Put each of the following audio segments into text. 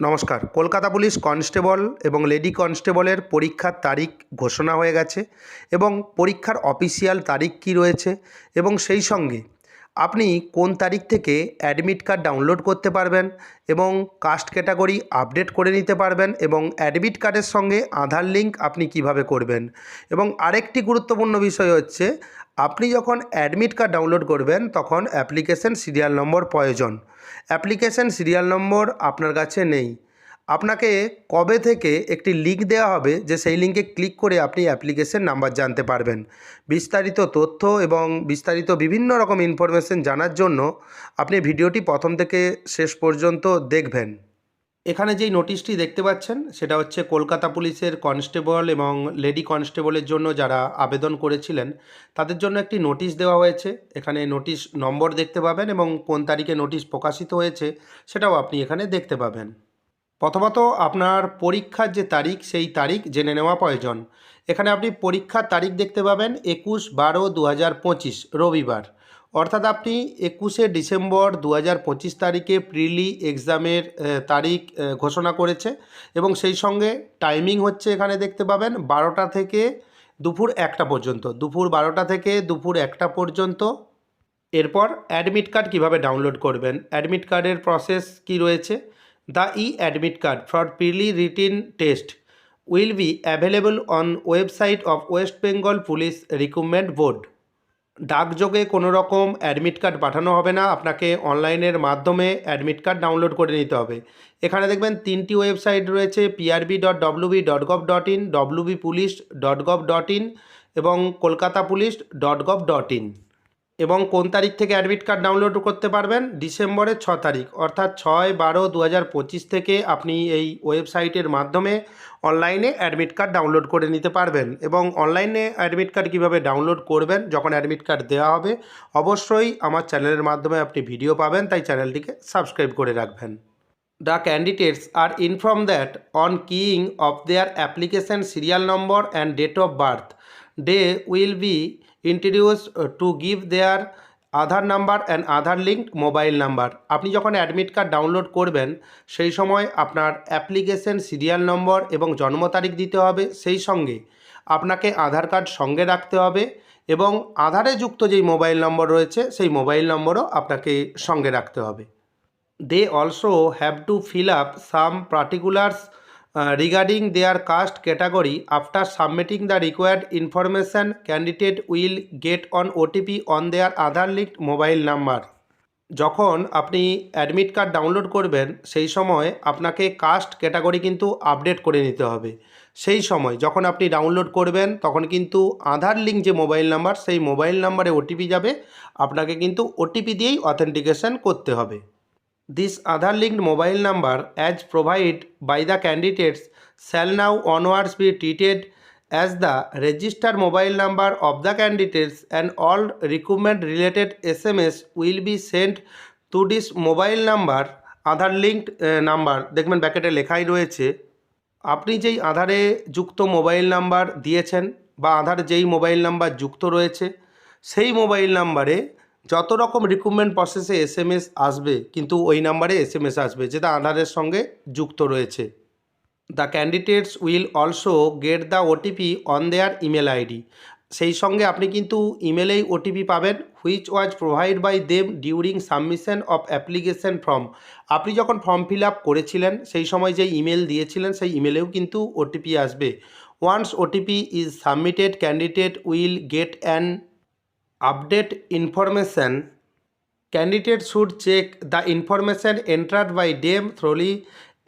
নমস্কার। Kolkata police constable এবং lady কনস্টেবলের পরীক্ষার তারিখ ঘোষণা হয়ে গেছে এবং পরীক্ষার অফিসিয়াল তারিখ কী রয়েছে এবং সেই সঙ্গে আপনি কোন তারিখ থেকে অ্যাডমিট কার্ড ডাউনলোড করতে পারবেন এবং কাস্ট ক্যাটাগরি আপডেট করে নিতে পারবেন এবং অ্যাডমিট কার্ডের সঙ্গে আধার লিঙ্ক আপনি কীভাবে করবেন এবং আরেকটি গুরুত্বপূর্ণ বিষয় হচ্ছে আপনি যখন অ্যাডমিট কার্ড ডাউনলোড করবেন, তখন অ্যাপ্লিকেশন সিরিয়াল নম্বর প্রয়োজন। অ্যাপ্লিকেশন সিরিয়াল নম্বর আপনার কাছে নেই। আপনাকে কবে থেকে একটি লিঙ্ক দেওয়া হবে, যে সেই লিঙ্কে ক্লিক করে আপনি অ্যাপ্লিকেশন নাম্বার জানতে পারবেন। বিস্তারিত তথ্য এবং বিস্তারিত বিভিন্ন রকম ইনফরমেশন জানার জন্য আপনি ভিডিওটি প্রথম থেকে শেষ পর্যন্ত দেখবেন। এখানে যেই নোটিশটি দেখতে পাচ্ছেন, সেটা হচ্ছে কলকাতা পুলিশের কনস্টেবল এবং লেডি কনস্টেবলের জন্য যারা আবেদন করেছিলেন, তাদের জন্য একটি নোটিশ দেওয়া হয়েছে। এখানে নোটিশ নম্বর দেখতে পাবেন এবং কোন তারিখে নোটিশ প্রকাশিত হয়েছে, সেটাও আপনি এখানে দেখতে পাবেন। প্রথমত, আপনার পরীক্ষার যে তারিখ, সেই তারিখ জেনে নেওয়া প্রয়োজন। এখানে আপনি পরীক্ষার তারিখ দেখতে পাবেন, একুশ বারো দু রবিবার। অর্থাৎ আপনি একুশে ডিসেম্বর দু হাজার পঁচিশ তারিখে প্রিলি এক্সামের তারিখ ঘোষণা করেছে এবং সেই সঙ্গে টাইমিং হচ্ছে এখানে দেখতে পাবেন বারোটা থেকে দুপুর একটা পর্যন্ত। দুপুর বারোটা থেকে দুপুর একটা পর্যন্ত। এরপর অ্যাডমিট কার্ড কীভাবে ডাউনলোড করবেন? অ্যাডমিট কার্ডের প্রসেস কি রয়েছে? The e admit card for prelim written test will be available on website of West Bengal police recruitment board. ডাকযোগে কোনো রকম অ্যাডমিট কার্ড পাঠানো হবে না। আপনাকে অনলাইনের মাধ্যমে অ্যাডমিট কার্ড ডাউনলোড করে নিতে হবে। এখানে দেখবেন তিনটি ওয়েবসাইট রয়েছে P R B dot W B dot gov dot in W B police dot gov dot in এবং Kolkata police dot gov dot in এবং কোন তারিখ থেকে অ্যাডমিট কার্ড ডাউনলোড করতে পারবেন? ডিসেম্বরের ছ তারিখ, অর্থাৎ ছয় বারো দু থেকে আপনি এই ওয়েবসাইটের মাধ্যমে অনলাইনে অ্যাডমিট কার্ড ডাউনলোড করে নিতে পারবেন। এবং অনলাইনে অ্যাডমিট কার্ড কীভাবে ডাউনলোড করবেন? যখন অ্যাডমিট কার্ড দেওয়া হবে, অবশ্যই আমার চ্যানেলের মাধ্যমে আপনি ভিডিও পাবেন, তাই চ্যানেলটিকে সাবস্ক্রাইব করে রাখবেন। The candidates are informed that on keying of their application serial number and date of birth they will be uh, to give their Aadhaar number and Aadhaar linked mobile number. আপনি যখন admit card download করবেন সেই সময় আপনার application serial নম্বর এবং জন্ম তারিখ দিতে হবে। সেই সঙ্গে আপনাকে আধার কার্ড সঙ্গে রাখতে হবে এবং আধারে যুক্ত যেই মোবাইল নম্বর রয়েছে সেই মোবাইল নম্বরও আপনাকে সঙ্গে রাখতে হবে। They also have to fill up some particulars uh, their caste category after submitting the required required candidate will get an OTP on their Aadhaar aadhaar mobile number যখন আপনি অ্যাডমিট কার্ড ডাউনলোড করবেন সেই সময় আপনাকে caste category কিন্তু update করে নিতে হবে। সেই সময় যখন আপনি ডাউনলোড করবেন তখন কিন্তু আধার লিঙ্ক যে মোবাইল নাম্বার সেই মোবাইল নাম্বারে ওটিপি যাবে। আপনাকে কিন্তু ওটিপি দিয়েই অথেন্টিকেশন করতে হবে। This Aadhaar linked mobile number, as provided by the candidates, shall now onwards be treated as the registered mobile number of the candidates, and all recruitment related SMS will be sent to this mobile number, linked uh, number. দেখবেন ব্যাকেটে লেখাই রয়েছে আপনি যেই আধারে যুক্ত mobile number দিয়েছেন বা আধার যেই মোবাইল নাম্বার যুক্ত রয়েছে সেই মোবাইল নাম্বারে যত রকম রিক্রুটমেন্ট প্রসেসে এস এম এস আসবে, কিন্তু ওই নাম্বারে এস এম এস আসবে যেটা আধারের সঙ্গে যুক্ত রয়েছে। The candidates will also get the OTP on their email ID সেই সঙ্গে আপনি কিন্তু ইমেলেই ওটিপি পাবেন which was provide by them during submission of application form আপনি যখন ফর্ম ফিল আপ করেছিলেন, সেই সময় যে ইমেল দিয়েছিলেন, সেই ইমেলেও কিন্তু ওটিপি আসবে। Once OTP is submitted candidate will get an update information. Candidate should check the information entered by them thoroughly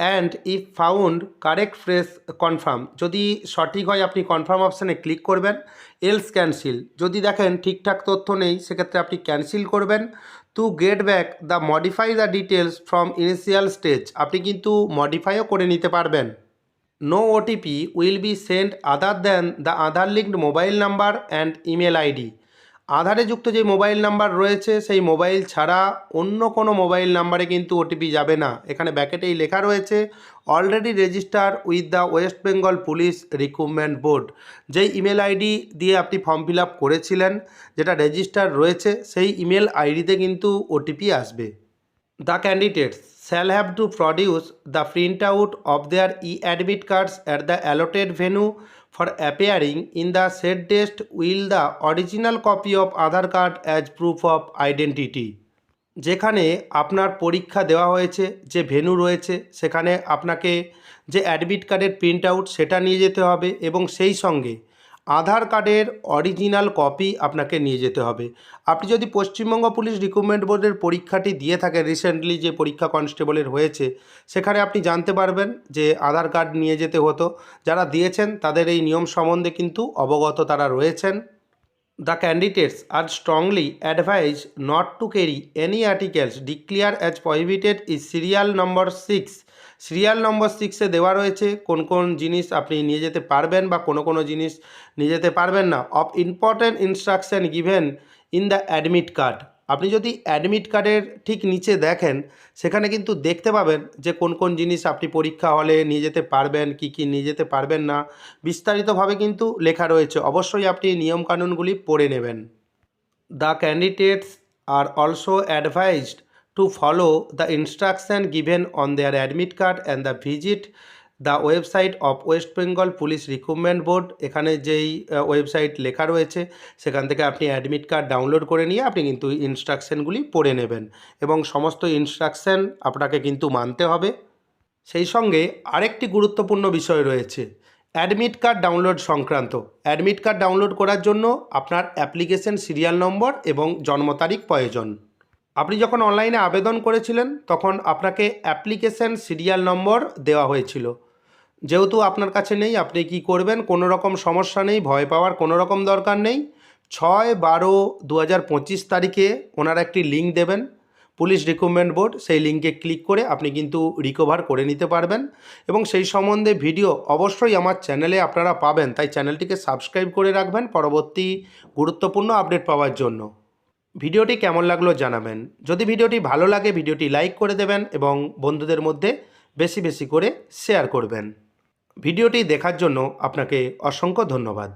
and if found correct press confirm যদি সঠিক হয়, আপনি কনফার্ম অপশানে ক্লিক করবেন এলস ক্যান্সেল যদি দেখেন ঠিকঠাক তথ্য নেই, সেক্ষেত্রে আপনি ক্যান্সেল করবেন to get back the modify the details from initial stage আপনি কিন্তু মডিফাইও করে নিতে পারবেন। No OTP will be send other than the Aadhaar linked mobile number and email ID আধারে যুক্ত যে মোবাইল নাম্বার রয়েছে, সেই মোবাইল ছাড়া অন্য কোনো মোবাইল নাম্বারে কিন্তু ওটিপি যাবে না। এখানে ব্যাকেটেই লেখা রয়েছে already register with the West Bengal police recruitment board যেই ইমেল আইডি দিয়ে আপনি ফর্ম ফিল করেছিলেন, যেটা রেজিস্টার রয়েছে, সেই ইমেল আইডিতে কিন্তু ওটিপি আসবে। The candidates shall have to produce the print out of their e admit cards at the allotted venue for appearing in the said test will the original copy of Aadhaar card as proof of identity. যেখানে আপনার পরীক্ষা দেওয়া হয়েছে যে venue রয়েছে সেখানে আপনাকে যে অ্যাডমিট কার্ডের প্রিন্ট আউট সেটা নিয়ে যেতে হবে এবং সেই সঙ্গে আধার কার্ডের অরিজিনাল কপি আপনাকে নিয়ে যেতে হবে। আপনি যদি পশ্চিমবঙ্গ পুলিশ রিক্রুটমেন্ট বোর্ডের পরীক্ষাটি দিয়ে থাকেন রিসেন্টলি যে পরীক্ষা কনস্টেবলের হয়েছে, সেখানে আপনি জানতে পারবেন যে আধার কার্ড নিয়ে যেতে হতো। যারা দিয়েছেন, তাদের এই নিয়ম সম্বন্ধে কিন্তু অবগত তারা রয়েছেন। The candidates are strongly advised not to carry any articles declared as prohibited is serial number six serial number সিক্সে দেওয়া রয়েছে কোন কোন জিনিস আপনি নিয়ে যেতে পারবেন বা কোনো কোনো জিনিস নিয়ে যেতে পারবেন না। Of important instruction given in the admit card আপনি যদি অ্যাডমিট কার্ডের ঠিক নিচে দেখেন, সেখানে কিন্তু দেখতে পাবেন যে কোন কোন জিনিস আপনি পরীক্ষা হলে নিয়ে যেতে পারবেন, কি কি নিয়ে যেতে পারবেন না। বিস্তারিতভাবে কিন্তু লেখা রয়েছে। অবশ্যই আপনি নিয়মকানুনগুলি পড়ে নেবেন। The candidates are also advised to follow the instruction given on their admit card and the visit the website of West Bengal police recruitment board এখানে যেই ওয়েবসাইট লেখা রয়েছে, সেখান থেকে আপনি অ্যাডমিট কার্ড ডাউনলোড করে নিয়ে আপনি কিন্তু ইনস্ট্রাকশনগুলি পড়ে নেবেন এবং সমস্ত ইনস্ট্রাকশন আপনাকে কিন্তু মানতে হবে। সেই সঙ্গে আরেকটি গুরুত্বপূর্ণ বিষয় রয়েছে অ্যাডমিট কার্ড ডাউনলোড সংক্রান্ত। অ্যাডমিট কার্ড ডাউনলোড করার জন্য আপনার অ্যাপ্লিকেশন সিরিয়াল নম্বর এবং জন্ম তারিখ প্রয়োজন। আপনি যখন অনলাইনে আবেদন করেছিলেন, তখন আপনাকে অ্যাপ্লিকেশন সিরিয়াল নম্বর দেওয়া হয়েছিল। যেহেতু আপনার কাছে নেই, আপনি কি করবেন? কোনো রকম সমস্যা নেই, ভয় পাওয়ার কোনো রকম দরকার নেই। ছয় বারো দু তারিখে ওনারা একটি লিঙ্ক দেবেন, পুলিশ রিক্রুটমেন্ট বোর্ড সেই লিঙ্কে ক্লিক করে আপনি কিন্তু রিকভার করে নিতে পারবেন। এবং সেই সম্বন্ধে ভিডিও অবশ্যই আমার চ্যানেলে আপনারা পাবেন। তাই চ্যানেলটিকে সাবস্ক্রাইব করে রাখবেন, পরবর্তী গুরুত্বপূর্ণ আপডেট পাওয়ার জন্য। ভিডিওটি কেমন লাগল জানাবেন। যদি ভিডিওটি ভালো লাগে, ভিডিওটি লাইক করে দেবেন এবং বন্ধুদের মধ্যে বেশি বেশি করে শেয়ার করবেন। ভিডিওটি দেখার জন্য আপনাকে অসংখ্য ধন্যবাদ।